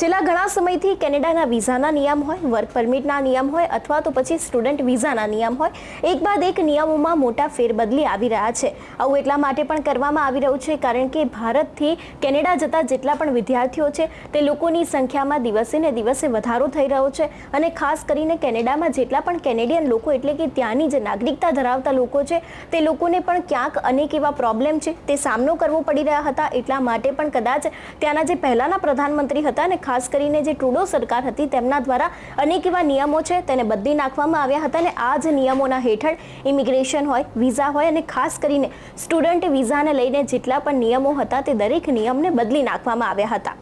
છેલ્લા ઘણા સમયથી કેનેડાના વિઝાના નિયમ હોય, વર્ક પરમિટના નિયમ હોય અથવા તો પછી સ્ટુડન્ટ વિઝાના નિયમ હોય, એક બાદ એક નિયમોમાં મોટા ફેરબદલી આવી રહ્યા છે. આવું એટલા માટે પણ કરવામાં આવી રહ્યું છે કારણ કે ભારતથી કેનેડા જતા જેટલા પણ વિદ્યાર્થીઓ છે, તે લોકોની સંખ્યામાં દિવસે ને દિવસે વધારો થઈ રહ્યો છે અને ખાસ કરીને કેનેડામાં જેટલા પણ કેનેડિયન લોકો એટલે કે ત્યાંની જે નાગરિકતા ધરાવતા લોકો છે, તે લોકોને પણ ક્યાંક અનેક એવા પ્રોબ્લેમ છે તે સામનો કરવો પડી રહ્યા હતા. એટલા માટે પણ કદાચ ત્યાંના જે પહેલાંના પ્રધાનમંત્રી હતા ને ખાસ કરીને જે ટ્રુડો સરકાર હતી તેમના દ્વારા અનેક એવા નિયમો છે, તેને બદલી નાખવામાં આવ્યા હતા અને આ જ નિયમોના હેઠળ ઇમિગ્રેશન હોય વિઝા હોય અને ખાસ કરીને સ્ટુડન્ટ વિઝાને લઈને જેટલા પણ નિયમો હતા તે દરેક નિયમને બદલી નાખવામાં આવ્યા હતા.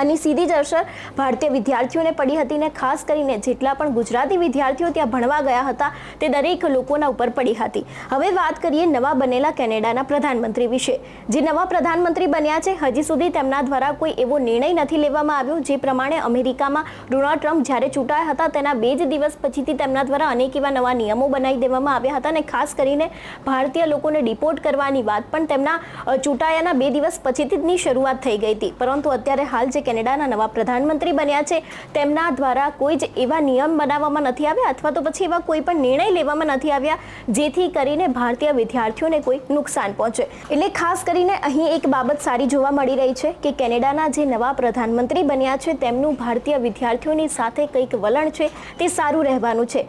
આની સીધી જ અસર ભારતીય વિદ્યાર્થીઓને પડી હતી ને ખાસ કરીને જેટલા પણ ગુજરાતી વિદ્યાર્થીઓ ત્યાં ભણવા ગયા હતા તે દરેક લોકોના ઉપર પડી હતી. હવે વાત કરીએ નવા બનેલા કેનેડાના પ્રધાનમંત્રી વિશે. જે નવા પ્રધાનમંત્રી બન્યા છે, હજી સુધી તેમના દ્વારા કોઈ એવો નિર્ણય નથી લેવામાં આવ્યો, જે પ્રમાણે અમેરિકામાં ડોનાલ્ડ ટ્રમ્પ જ્યારે ચૂંટાયા હતા તેના બે જ દિવસ પછીથી તેમના દ્વારા અનેક એવા નવા નિયમો બનાવી દેવામાં આવ્યા હતા અને ખાસ કરીને ભારતીય લોકોને ડિપોર્ટ કરવાની વાત પણ તેમના ચૂંટાયાના બે દિવસ પછીથી શરૂઆત થઈ ગઈ હતી. પરંતુ અત્યારે હાલ જે કેનેડાના નવા પ્રધાનમંત્રી બન્યા છે. તેમના દ્વારા કોઈ જ એવા નિયમ બનાવવામાં નથી આવ્યા અથવા તો પછી એવા કોઈ પણ નિર્ણય લેવામાં નથી આવ્યા જેથી કરીને ભારતીય વિદ્યાર્થીઓને કોઈ નુકસાન પહોંચે. એટલે ખાસ કરીને અહીં એક બાબત સારી જોવા મળી રહી છે કે કેનેડાના જે નવા પ્રધાનમંત્રી બન્યા છે તેમનું ભારતીય વિદ્યાર્થીઓની સાથે કંઈક વલણ છે તે સારું રહેવાનું છે.